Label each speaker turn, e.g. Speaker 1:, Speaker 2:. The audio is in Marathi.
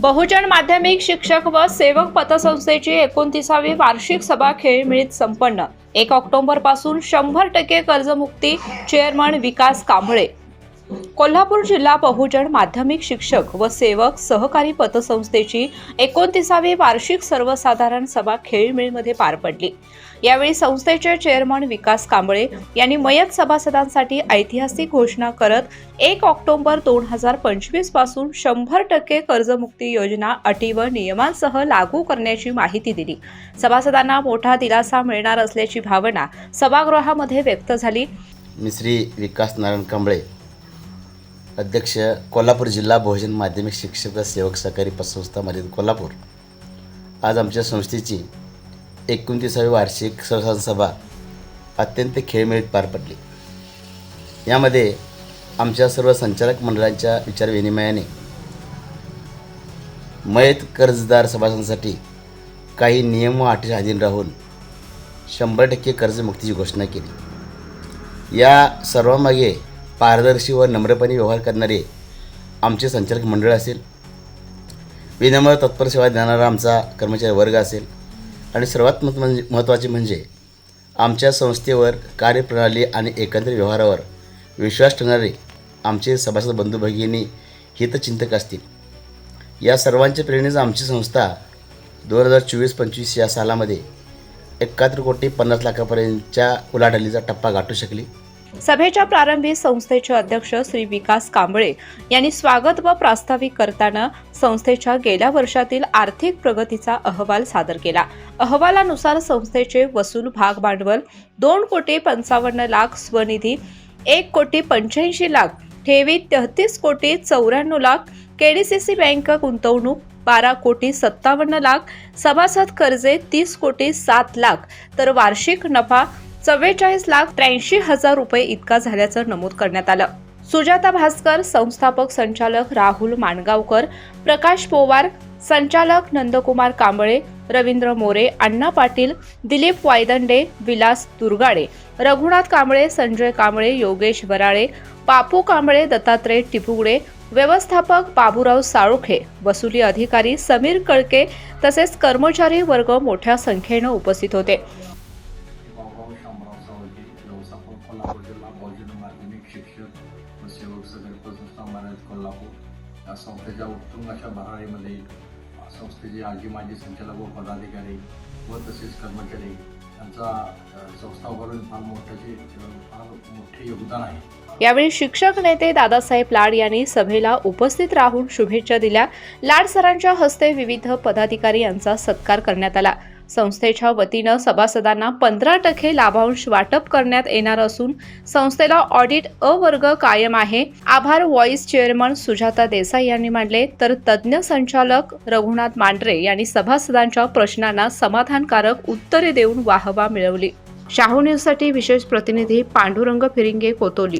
Speaker 1: बहुजन माध्यमिक शिक्षक व सेवक पतसंस्थेची एकोणतीसावी वार्षिक सभा खेळमिळीत संपन्न. एक ऑक्टोबरपासून शंभर टक्के कर्जमुक्ती चेअरमन विकास कांबळे. कोल्हापूर जिल्हा बहुजन माध्यमिक शिक्षक व सेवक सहकारी पतसंस्थेची एकोणतीसावी वार्षिक सर्वसाधारण सभा खेळमिळमध्ये पार पडली. यावेळी संस्थेचे चेअरमन विकास कांबळे यांनी मयत सभासदांसाठी ऐतिहासिक घोषणा करत एक ऑक्टोबर दोन हजार पंचवीसपासून शंभर टक्के कर्जमुक्ती योजना अटी व नियमांसह लागू करण्याची माहिती दिली. सभासदांना मोठा दिलासा मिळणार असल्याची भावना सभागृहामध्ये व्यक्त झाली.
Speaker 2: मिश्री विकास नारायण कांबळे अध्यक्ष कोल्हापूर जिल्हा बहुजन माध्यमिक शिक्षक सेवक सहकारी पतसंस्था मर्यादित कोल्हापूर. आज आमच्या संस्थेची एकोणतीसावी वार्षिक सर्वसाधारण सभा अत्यंत खेळमेळीत पार पडली. यामध्ये आमच्या सर्व संचालक मंडळांच्या विचारविनिमयाने मयत कर्जदार सभासदांसाठी काही नियम व अटी अधीन राहून शंभर टक्के कर्जमुक्तीची घोषणा केली. या सर्वांमागे पारदर्शी व नम्रपणे व्यवहार करणारे आमचे संचालक मंडळ असेल. विनम्र तत्पर सेवा देणारा आमचा कर्मचारी वर्ग असेल. आणि सर्वात महत्त्व म्हणजे महत्त्वाचे म्हणजे आमच्या संस्थेवर कार्यप्रणाली आणि एकंदरीत व्यवहारावर विश्वास ठेवणारे आमचे सभासद बंधू भगिनी हितचिंतक असतील. या सर्वांच्या प्रेरणेच आमची संस्था दोन हजार चोवीस पंचवीस या सालामध्ये एकाहत्तर कोटी पन्नास लाखापर्यंतच्या उलाढालीचा टप्पा गाठू शकली.
Speaker 1: सभेच्या प्रारंभी संस्थेचे अध्यक्ष श्री विकास कांबळे यांनी स्वागत व प्रास्ताविक करताना संस्थेच्या गेल्या वर्षातील आर्थिक प्रगतीचा अहवाल सादर केला. अहवालानुसार संस्थेचे वसूल भाग भांडवल दोन कोटी पंचावन्न लाख स्वनिधी एक कोटी पंच्याऐंशी लाख ठेवी तेहतीस कोटी चौऱ्याण्णव लाख केडीसीसी बँक गुंतवणूक बारा कोटी सत्तावन्न लाख सभासद कर्जे तीस कोटी सात लाख तर वार्षिक नफा चव्वेचाळीस लाख त्र्याऐंशी हजार रुपये इतका झाल्याचं नमूद करण्यात आलं. सुजाता भास्कर संस्थापक संचालक राहुल माणगावकर प्रकाश पोवार संचालक नंदकुमार कांबळे रवींद्र मोरे अण्णा पाटील दिलीप वायदंडे विलास दुर्गाडे रघुनाथ कांबळे संजय कांबळे योगेश वराळे पापू कांबळे दत्तात्रय टिपुगडे व्यवस्थापक बाबूराव साळोखे वसुली अधिकारी समीर कळके तसेच कर्मचारी वर्ग मोठ्या संख्येनं उपस्थित होते.
Speaker 3: व सेवक संघटना कोल्हापूर या संस्थेच्या उत्तुंग अशा भरारीमध्ये संस्थेचे आजी माजी संचालक व पदाधिकारी व तसेच कर्मचारी यांचा संस्था उभारून फार मोठ्याचे फार मोठे योगदान आहे.
Speaker 1: यावेळी शिक्षक नेते दादासाहेब लाड यांनी सभेला उपस्थित राहून शुभेच्छा दिल्या. लाड सरांच्या हस्ते विविध पदाधिकारी यांचा सत्कार करण्यात आला. संस्थेच्या वतीनं सभासदांना पंधरा टक्के लाभांश वाटप करण्यात येणार असून संस्थेला ऑडिट अ वर्ग कायम आहे. आभार व्हॉइस चेअरमन सुजाता देसाई यांनी मांडले. तर तज्ज्ञ संचालक रघुनाथ मांढरे यांनी सभासदांच्या प्रश्नांना समाधानकारक उत्तरे देऊन वाहवा मिळवली. शाहू न्यूजसाठी विशेष प्रतिनिधी पांडुरंग फिरिंगे कोतोली.